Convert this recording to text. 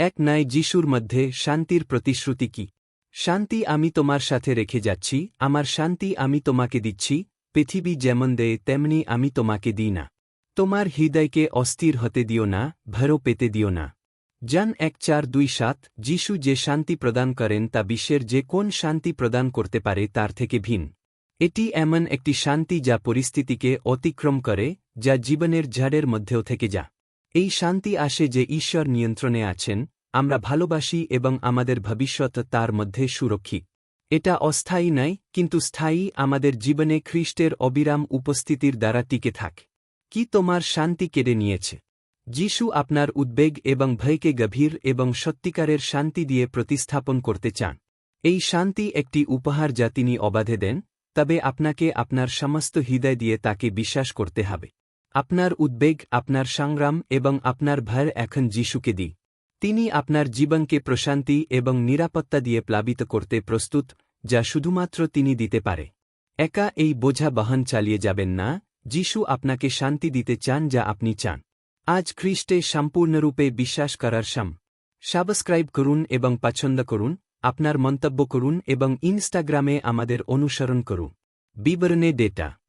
এক নাই যিশুর মধ্যে শান্তির প্রতিশ্রুতি কি? শান্তি আমি তোমার সাথে রেখে যাচ্ছি, আমার শান্তি আমি তোমাকে দিচ্ছি, পৃথিবী যেমন দেয়, তেমনি আমি তোমাকে দিই না। তোমার হৃদয়কে অস্থির হতে দিও না ভরো পেতে দিও না। জান এক চার দুই সাত, যিশু যে শান্তি প্রদান করেন তা বিশ্বের যে কোন শান্তি প্রদান করতে পারে তার থেকে ভিন এটি এমন একটি শান্তি যা পরিস্থিতিকে অতিক্রম করে, যা জীবনের ঝাড়ের মধ্যেও থেকে যা এই শান্তি আসে যে ঈশ্বর নিয়ন্ত্রণে আছেন, আমরা ভালোবাসি এবং আমাদের ভবিষ্যৎ তার মধ্যে সুরক্ষিত এটা অস্থায়ী নয়, কিন্তু স্থায়ী আমাদের জীবনে খ্রিস্টের অবিরাম উপস্থিতির দ্বারা টিকে থাকে। কি তোমার শান্তি কেড়ে নিয়েছে? যিশু আপনার উদ্বেগ এবং ভয়কে গভীর এবং সত্যিকারের শান্তি দিয়ে প্রতিস্থাপন করতে চান। এই শান্তি একটি উপহার যা তিনি অবাধে দেন, তবে আপনাকে আপনার সমস্ত হৃদয় দিয়ে তাকে বিশ্বাস করতে হবে। আপনার উদ্বেগ, আপনার সংগ্রাম এবং আপনার ভয় এখন যিশুকে দিই। তিনি আপনার জীবনকে প্রশান্তি এবং নিরাপত্তা দিয়ে প্লাবিত করতে প্রস্তুত, যা শুধুমাত্র তিনি দিতে পারে। একা এই বোঝা বহন চালিয়ে যাবেন না, যিশু আপনাকে শান্তি দিতে চান যা আপনি চান। আজ খ্রিস্টে সম্পূর্ণরূপে বিশ্বাস করার সাম। সাবস্ক্রাইব করুন এবং পছন্দ করুন, আপনার মন্তব্য করুন এবং ইনস্টাগ্রামে আমাদের অনুসরণ করুন। বিবরণে ডেটা।